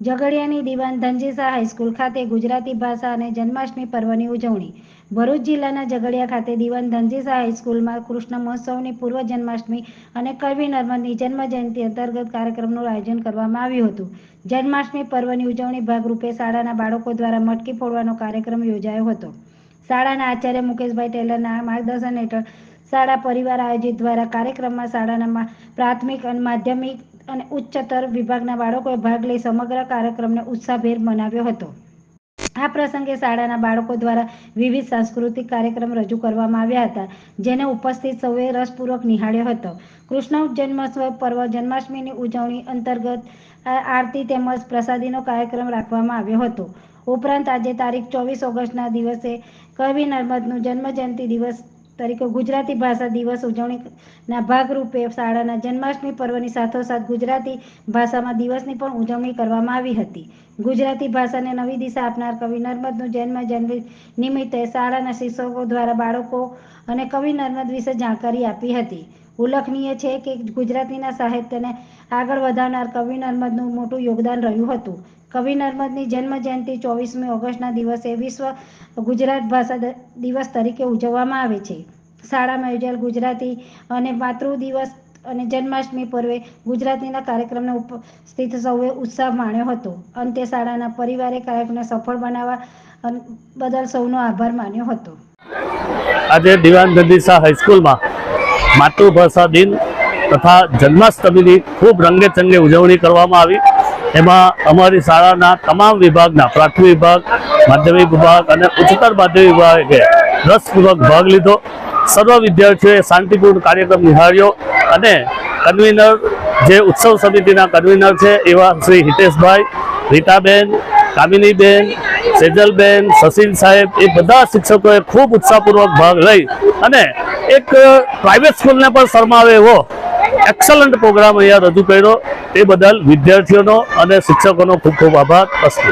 ઝઘડિયાની દિવાન ધનજીસા હાઈસ્કૂલ ખાતે ગુજરાતી ભાષા અને જન્માષ્ટમી પર્વની ઉજવણી. ભરૂચ જિલ્લાના ઝઘડિયા ખાતે દિવાન ધનજીસા હાઈસ્કૂલમાં કૃષ્ણ મહોત્સવની પૂર્વ જન્માષ્ટમી અને કવિ નર્મદની જન્મ જયંતિ અંતર્ગત કાર્યક્રમનું આયોજન કરવામાં આવ્યું હતું. જન્માષ્ટમી પર્વની ઉજવણી ભાગરૂપે શાળાના બાળકો દ્વારા મટકી ફોડવાનો કાર્યક્રમ યોજાયો હતો. શાળાના આચાર્ય મુકેશભાઈ ટેલરના માર્ગદર્શન હેઠળ શાળા પરિવાર આયોજિત દ્વારા કાર્યક્રમમાં શાળાના પ્રાથમિક અને માધ્યમિક અને ઉચ્ચતર વિભાગના બાળકોએ ભાગ લઈ સમગ્ર કાર્યક્રમને ઉત્સાહભેર મનાવ્યો હતો. આ પ્રસંગે શાળાના બાળકો દ્વારા વિવિધ સાંસ્કૃતિક કાર્યક્રમ રજૂ કરવામાં આવ્યા હતા, જેને ઉપસ્થિત સૌએ રસપૂર્વક નિહાળ્યો હતો. કૃષ્ણ જન્મોત્સવ પર્વ જન્માષ્ટમીની ઉજવણી અંતર્ગત આરતી તેમજ પ્રસાદીનો કાર્યક્રમ રાખવામાં આવ્યો હતો. ઉપરાંત આજે તારીખ ચોવીસ ઓગસ્ટના દિવસે કવિ નર્મદનું જન્મજયંતિ દિવસ તરીકે ગુજરાતી ભાષા દિવસ ઉજવણીના ભાગરૂપે શાળાના જન્માષ્ટમી પર્વની સાથોસાથ ગુજરાતી ભાષામાં દિવસની પણ ઉજવણી કરવામાં આવી હતી. ગુજરાતી ભાષાને નવી દિશા આપનાર કવિ નર્મદનું જન્મ જન્મ નિમિત્તે શાળાના શિક્ષકો દ્વારા બાળકો અને કવિ નર્મદ વિશે જાણકારી આપી હતી. ઉલ્લેખનીય છે કે ગુજરાતીના સાહિત્યને આગળ વધારનાર કવિ નર્મદનું મોટું યોગદાન રહ્યું હતું. કવિ નર્મદની જન્મ જયંતિ ચોવીસમી ઓગસ્ટના દિવસે વિશ્વ ગુજરાત ભાષા દિવસ તરીકે ઉજવવામાં આવે છે. શાળામાં યોજાયેલ ગુજરાતી અને માતૃ દિવસ અને જન્માષ્ટમી પર્વે ગુજરાતીના કાર્યક્રમને ઉપસ્થિત સૌએ ઉત્સાહ માણ્યો હતો. અંતે શાળાના પરિવારે કાર્યક્રમને સફળ બનાવવા બદલ સૌનો આભાર માન્યો હતો. આજે દિવાન ગંદીસા હાઈસ્કૂલમાં માતૃભાષા દિન તથા જન્માષ્ટમીની ખૂબ રંગે ચંગે ઉજવણી કરવામાં આવી. એમાં અમારી શાળાના તમામ વિભાગના પ્રાથમિક વિભાગ, માધ્યમિક વિભાગ અને ઉચ્ચતર માધ્યમિક વિભાગે રસપૂર્વક ભાગ લીધો. સર્વ વિદ્યાર્થીઓએ શાંતિપૂર્ણ કાર્યક્રમ નિહાળ્યો અને કન્વીનર જે ઉત્સવ સમિતિના કન્વીનર છે એવા શ્રી હિતેશભાઈ, રીટાબેન, કામિનીબેન, સેજલબેન, સસીન સાહેબ એ બધા શિક્ષકોએ ખૂબ ઉત્સાહપૂર્વક ભાગ લઈ અને એક પ્રાઇવેટ સ્કૂલને પણ શરમાવે એવો એક્સલન્ટ પ્રોગ્રામ અહીંયા રજૂ કર્યો. એ બદલ વિદ્યાર્થીઓનો અને શિક્ષકોનો ખૂબ ખૂબ આભાર. અસ્તુ